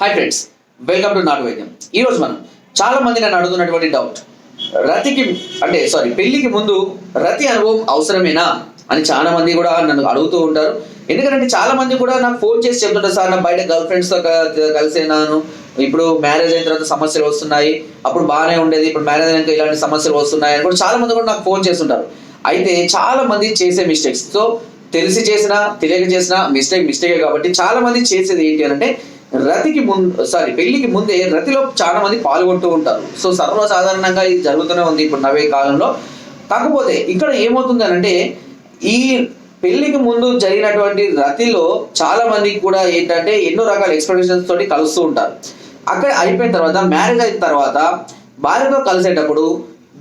Hi friends welcome to నాటు వైద్యం ఈరోజు మనం చాలా మంది నన్ను అడుగుతున్నటువంటి డౌట్ రతికి అంటే సారీ పెళ్ళికి ముందు రతి అనుభవం అవసరమేనా అని చాలా మంది కూడా నన్ను అడుగుతూ ఉంటారు. ఎందుకంటే చాలా మంది కూడా నాకు ఫోన్ చేసి చెప్తుంటారు సార్ నా బయట గర్ల్ ఫ్రెండ్స్తో కలిసేనాను ఇప్పుడు మ్యారేజ్ అయిన తర్వాత సమస్యలు వస్తున్నాయి. అప్పుడు బాగానే ఉండేది. ఇప్పుడు మ్యారేజ్ అయినాక ఇలాంటి సమస్యలు వస్తున్నాయి అని కూడా చాలా మంది కూడా నాకు ఫోన్ చేస్తుంటారు. అయితే చాలా మంది చేసే మిస్టేక్స్ సో తెలిసి చేసినా తెలియక చేసినా మిస్టేక్ మిస్టేకే కాబట్టి చాలా మంది చేసేది ఏంటి అని అంటే రతికి ముందు సారీ పెళ్ళికి ముందే రతిలో చాలా మంది పాల్గొంటూ ఉంటారు. సో సర్వసాధారణంగా ఇది జరుగుతూనే ఉంది ఇప్పుడు నవే కాలంలో. కాకపోతే ఇక్కడ ఏమవుతుంది అంటే ఈ పెళ్ళికి ముందు జరిగినటువంటి రతిలో చాలా మందికి కూడా ఏంటంటే ఎన్నో రకాల ఎక్స్పెక్టేషన్స్ తోటి కలుస్తూ ఉంటారు. అక్కడ అయిపోయిన తర్వాత మ్యారేజ్ అయిన తర్వాత భార్యతో కలిసేటప్పుడు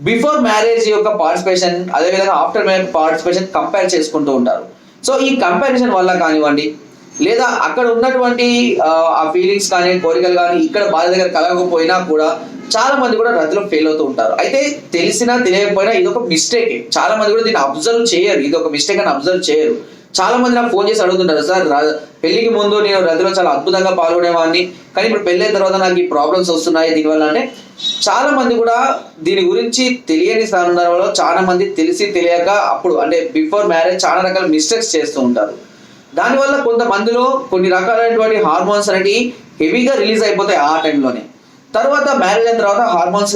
బిఫోర్ మ్యారేజ్ యొక్క పార్టిసిపేషన్ అదేవిధంగా ఆఫ్టర్ మ్యారేజ్ పార్టిసిపేషన్ కంపేర్ చేసుకుంటూ ఉంటారు. సో ఈ కంపారిజన్ వల్ల కానివ్వండి లేదా అక్కడ ఉన్నటువంటి ఆ, ఫీలింగ్స్ కానీ కోరికలు కానీ ఇక్కడ భార్య దగ్గర కలగకపోయినా కూడా చాలా మంది కూడా రద్దులో ఫెయిల్ అవుతూ ఉంటారు. అయితే తెలిసినా తెలియకపోయినా ఇది ఒక మిస్టేక్ చాలా మంది కూడా దీన్ని అబ్జర్వ్ చేయరు. ఇది ఒక మిస్టేక్ అని అబ్జర్వ్ చేయరు. చాలా మంది నాకు ఫోన్ చేసి అడుగుతుంటారు సార్ పెళ్ళికి ముందు నేను రతిలో చాలా అద్భుతంగా పాల్గొనేవాడిని. కానీ ఇప్పుడు పెళ్ళైన తర్వాత నాకు ఈ ప్రాబ్లమ్స్ వస్తున్నాయి దీనివల్ల. అంటే చాలా మంది కూడా దీని గురించి తెలియని సందర్భంలో చాలా మంది తెలిసి తెలియక అప్పుడు అంటే బిఫోర్ మ్యారేజ్ చాలా రకాల మిస్టేక్స్ చేస్తూ ఉంటారు. దానివల్ల కొంతమందిలో కొన్ని రకాలైనటువంటి హార్మోన్స్ అనేవి హెవీగా రిలీజ్ అయిపోతాయి ఆ టైంలోనే. తర్వాత మ్యారేజ్ అయిన తర్వాత హార్మోన్స్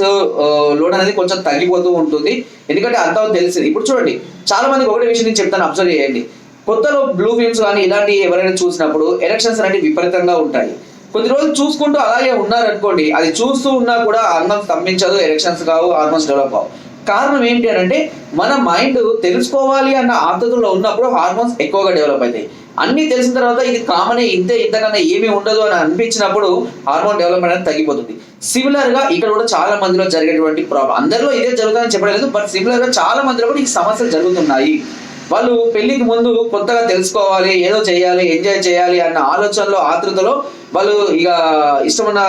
లోడ్ అనేది కొంచెం తగ్గిపోతూ ఉంటుంది. ఎందుకంటే అంత తెలిసింది. ఇప్పుడు చూడండి చాలా మందికి ఒకటే విషయం నేను చెప్తాను అబ్జర్వ్ చేయండి. కొత్తలో బ్లూ ఫిల్మ్స్ కానీ ఇలాంటి ఎవరైనా చూసినప్పుడు ఎలక్షన్స్ అనేవి విపరీతంగా ఉంటాయి. కొద్ది రోజులు చూసుకుంటూ అలాగే ఉన్నారనుకోండి అది చూస్తూ ఉన్నా కూడా అందం స్తంభించదు ఎలక్షన్స్ కావు హార్మోన్స్ డెవలప్ కావు కారణం ఏంటి అని అంటే మన మైండ్ తెలుసుకోవాలి అన్న ఆతృతలో ఉన్నప్పుడు హార్మోన్స్ ఎక్కువగా డెవలప్ అవుతాయి. అన్ని తెలిసిన తర్వాత ఇది కామనే ఇంతే ఇంతకన్నా ఏమీ ఉండదు అని అనిపించినప్పుడు హార్మోన్ డెవలప్మెంట్ అనేది తగ్గిపోతుంది. సిమిలర్గా ఇక్కడ కూడా చాలా మందిలో జరిగేటువంటి ప్రాబ్లం. అందరిలో ఇదే జరుగుతుందని చెప్పలేదు బట్ సిమిలర్గా చాలా మందిలో కూడా ఈ సమస్యలు జరుగుతున్నాయి. వాళ్ళు పెళ్ళికి ముందు కొత్తగా తెలుసుకోవాలి ఏదో చేయాలి ఎంజాయ్ చేయాలి అన్న ఆలోచనలో ఆతృతలో వాళ్ళు ఇక ఇష్టమైన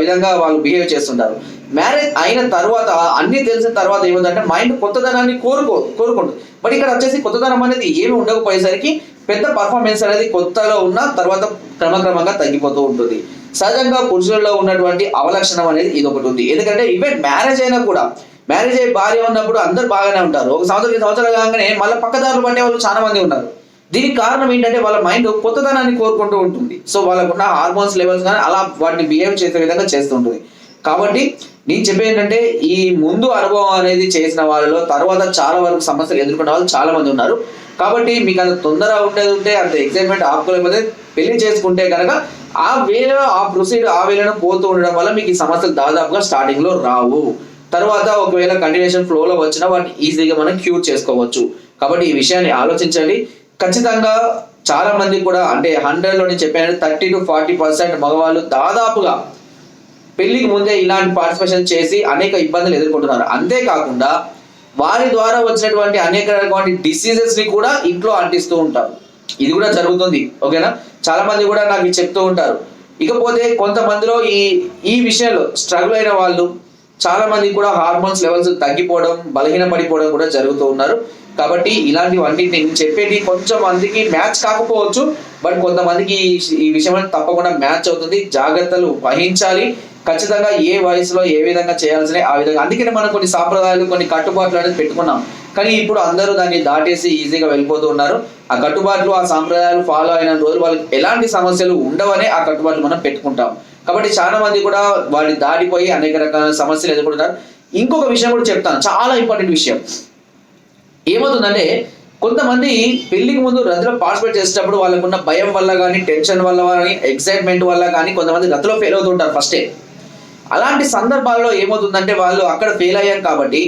విధంగా వాళ్ళు బిహేవ్ చేస్తుంటారు. మ్యారేజ్ అయిన తర్వాత అన్ని తెలిసిన తర్వాత ఏముందంటే మైండ్ కొత్తదనాన్ని కోరుకో కోరుకుంటుంది. బట్ ఇక్కడ వచ్చేసి కొత్తదనం అనేది ఏమి ఉండకపోయేసరికి పెద్ద పర్ఫార్మెన్స్ అనేది కొత్తలో ఉన్న తర్వాత క్రమక్రమంగా తగ్గిపోతూ ఉంటుంది. సహజంగా పురుషుల్లో ఉన్నటువంటి అవలక్షణం అనేది ఇది ఒకటి ఉంది. ఎందుకంటే ఈవెన్ మ్యారేజ్ అయినా కూడా మ్యారేజ్ అయ్యి భార్య ఉన్నప్పుడు అందరు బాగానే ఉంటారు. ఒక సంవత్సరం రెండు సంవత్సరాలు కాగానే మళ్ళీ పక్కదారులు పట్టే వాళ్ళు చాలా మంది ఉన్నారు. దీనికి కారణం ఏంటంటే వాళ్ళ మైండ్ కొత్తదనాన్ని కోరుకుంటూ ఉంటుంది. సో వాళ్ళకున్న హార్మోన్స్ లెవెల్స్ కానీ అలా వాటిని బిహేవ్ చేసే విధంగా చేస్తూ ఉంటుంది. కాబట్టి నేను చెప్పేది ఏంటంటే ఈ ముందు అనుభవం అనేది చేసిన వాళ్ళలో తర్వాత చాలా వరకు సమస్యలు ఎదుర్కొన్న వాళ్ళు చాలా మంది ఉన్నారు. కాబట్టి మీకు అంత తొందర ఉండేది ఉంటే అంత ఎగ్జైట్మెంట్ ఆపుకోలేకపోతే పెళ్ళి చేసుకుంటే కనుక ఆ వేలో ఆ ప్రొసీడ్ ఆ వేలను పోతూ ఉండడం వల్ల మీకు ఈ సమస్యలు దాదాపుగా స్టార్టింగ్లో రావు. తర్వాత ఒకవేళ కంటిన్యూషన్ ఫ్లోలో వచ్చినా వాటిని ఈజీగా మనం క్యూర్ చేసుకోవచ్చు. కాబట్టి ఈ విషయాన్ని ఆలోచించండి. ఖచ్చితంగా చాలా మంది కూడా అంటే హండ్రెడ్లో నేను చెప్పాను థర్టీ టు ఫార్టీ పర్సెంట్ మగవాళ్ళు దాదాపుగా పెళ్ళికి ముందే ఇలాంటి పార్టిసిపేషన్ చేసి అనేక ఇబ్బందులు ఎదుర్కొంటున్నారు. అంతేకాకుండా వారి ద్వారా వచ్చినటువంటి అనేక రకమైన డిసీజెస్ని కూడా ఇంట్లో అంటిస్తూ ఉంటారు. ఇది కూడా జరుగుతుంది ఓకేనా? చాలా మంది కూడా నాకు చెప్తూ ఉంటారు. ఇకపోతే కొంతమందిలో ఈ ఈ విషయంలో స్ట్రగుల్ అయిన వాళ్ళు చాలా మంది కూడా హార్మోన్స్ లెవెల్స్ తగ్గిపోవడం బలహీన పడిపోవడం కూడా జరుగుతూ ఉన్నారు. కాబట్టి ఇలాంటివన్నీ నేను చెప్పేది కొంచెం మందికి మ్యాచ్ కాకపోవచ్చు బట్ కొంతమందికి ఈ- విషయం తప్పకుండా మ్యాచ్ అవుతుంది. జాగ్రత్తలు వహించాలి. ఖచ్చితంగా ఏ వయసులో ఏ విధంగా చేయాల్సిన ఆ విధంగా. అందుకనే మనం కొన్ని సాంప్రదాయాలు కొన్ని కట్టుబాట్లు అనేది పెట్టుకున్నాం. కానీ ఇప్పుడు అందరూ దాన్ని దాటేసి ఈజీగా వెళ్ళిపోతూ ఉన్నారు. ఆ కట్టుబాట్లు ఆ సాంప్రదాయాలు ఫాలో అయిన రోజు వాళ్ళకి ఎలాంటి సమస్యలు ఉండవనే ఆ కట్టుబాట్లు మనం పెట్టుకుంటాం. కాబట్టి చాలా మంది కూడా వాడిని దాటిపోయి అనేక రకాల సమస్యలు ఎదుర్కొంటారు ఇంకొక విషయం కూడా చెప్తాను. చాలా ఇంపార్టెంట్ విషయం. ఏమవుతుందంటే కొంతమంది పెళ్ళికి ముందు రథలో పార్టిసిపేట్ చేసేటప్పుడు వాళ్ళకున్న భయం వల్ల కానీ టెన్షన్ వల్ల కానీ ఎక్సైట్మెంట్ వల్ల కానీ కొంతమంది రతిలో ఫెయిల్ అవుతుంటారు ఫస్టే అలాంటి సందర్భాల్లో ఏమవుతుందంటే వాళ్ళు అక్కడ ఫెయిల్ అయ్యాం కాబట్టి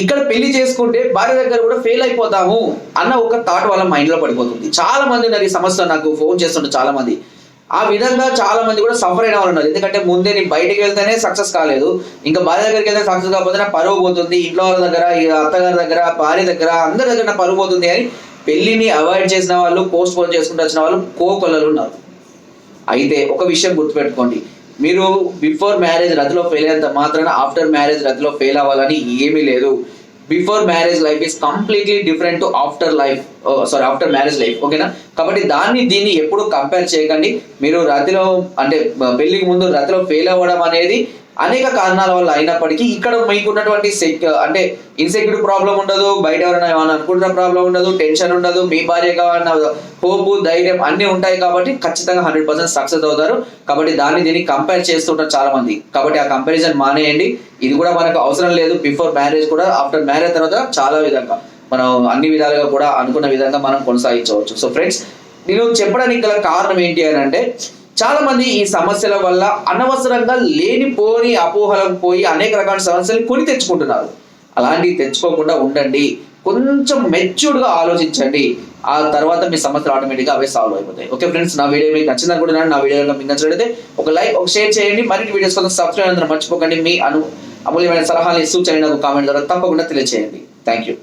ఇక్కడ పెళ్ళి చేసుకుంటే భార్య దగ్గర కూడా ఫెయిల్ అయిపోతాము అన్న ఒక థాట్ వాళ్ళ మైండ్లో పడిపోతుంది. చాలా మంది నాకు ఈ సమస్య నాకు ఫోన్ చేస్తుంటారు చాలా మంది. ఆ విధంగా చాలా మంది కూడా సఫర్ అయిన వాళ్ళు ఉన్నారు. ఎందుకంటే ముందే నేను బయటకు వెళ్తేనే సక్సెస్ కాలేదు. ఇంకా భార్య దగ్గరికి వెళ్తే సక్సెస్ కాకపోతే నా పరువు పోతుంది. ఇంట్లో వాళ్ళ దగ్గర అత్తగారి దగ్గర భార్య దగ్గర అందరి దగ్గర నా పరువు పోతుంది అని పెళ్ళిని అవాయిడ్ చేసిన వాళ్ళు పోస్ట్ పోన్ చేసుకుంటూ వచ్చిన వాళ్ళు కోకొల్లలు ఉన్నారు. అయితే ఒక విషయం గుర్తుపెట్టుకోండి. మీరు బిఫోర్ మ్యారేజ్ రతిలో ఫెయిల్ అయినంత మాత్రాన ఆఫ్టర్ మ్యారేజ్ రతిలో ఫెయిల్ అవ్వాలని ఏమీ లేదు. Before marriage life is completely different to after life sorry after marriage life ఓకేనా? కాబట్టి దాన్ని దీన్ని ఎప్పుడు కంపేర్ చేయకండి. మీరు రతిలో అంటే పెళ్ళికి ముందు రతిలో ఫెయిల్ అవ్వడం అనేది అనేక కారణాల వల్ల అయినప్పటికీ ఇక్కడ మీకు ఉన్నటువంటి సెక్ అంటే ఇన్సెక్యూరిటీ ప్రాబ్లం ఉండదు బయట ఎవరైనా ఏమైనా అనుకుంటున్న ప్రాబ్లం ఉండదు టెన్షన్ ఉండదు మీ భార్య కావాలన్న హోపు ధైర్యం అన్ని ఉంటాయి కాబట్టి ఖచ్చితంగా హండ్రెడ్ పర్సెంట్ సక్సెస్ అవుతారు. కాబట్టి దాన్ని దీన్ని కంపేర్ చేస్తుంటారు చాలా మంది కాబట్టి ఆ కంపారిజన్ మానేయండి. ఇది కూడా మనకు అవసరం లేదు. బిఫోర్ మ్యారేజ్ కూడా ఆఫ్టర్ మ్యారేజ్ తర్వాత చాలా విధంగా మనం అన్ని విధాలుగా కూడా అనుకున్న విధంగా మనం కొనసాగించవచ్చు. సో ఫ్రెండ్స్ నేను చెప్పడానికి గల కారణం ఏంటి అని అంటే చాలా మంది ఈ సమస్యల వల్ల అనవసరంగా లేనిపోని అపోహలకు పోయి అనేక రకాల సమస్యలు కొని తెచ్చుకుంటున్నారు. అలాంటివి తెచ్చుకోకుండా ఉండండి. కొంచెం మెచ్యూర్డ్గా ఆలోచించండి. ఆ తర్వాత మీ సమస్యలు ఆటోమేటిక్గా అవే సాల్వ్ అయిపోతాయి. ఓకే ఫ్రెండ్స్ నా వీడియో మీకు నచ్చింది అనుకుంటున్నాను. నా వీడియో మీకు నచ్చినట్లయితే ఒక లైక్ ఒక షేర్ చేయండి. మరిన్ని వీడియోస్ కోసం సబ్స్క్రైబ్ అందరూ మర్చిపోకండి. మీ అను అమూల్యమైన సలహాలు సూచనలు నాకు కామెంట్ ద్వారా తప్పకుండా తెలియజేయండి థ్యాంక్ యూ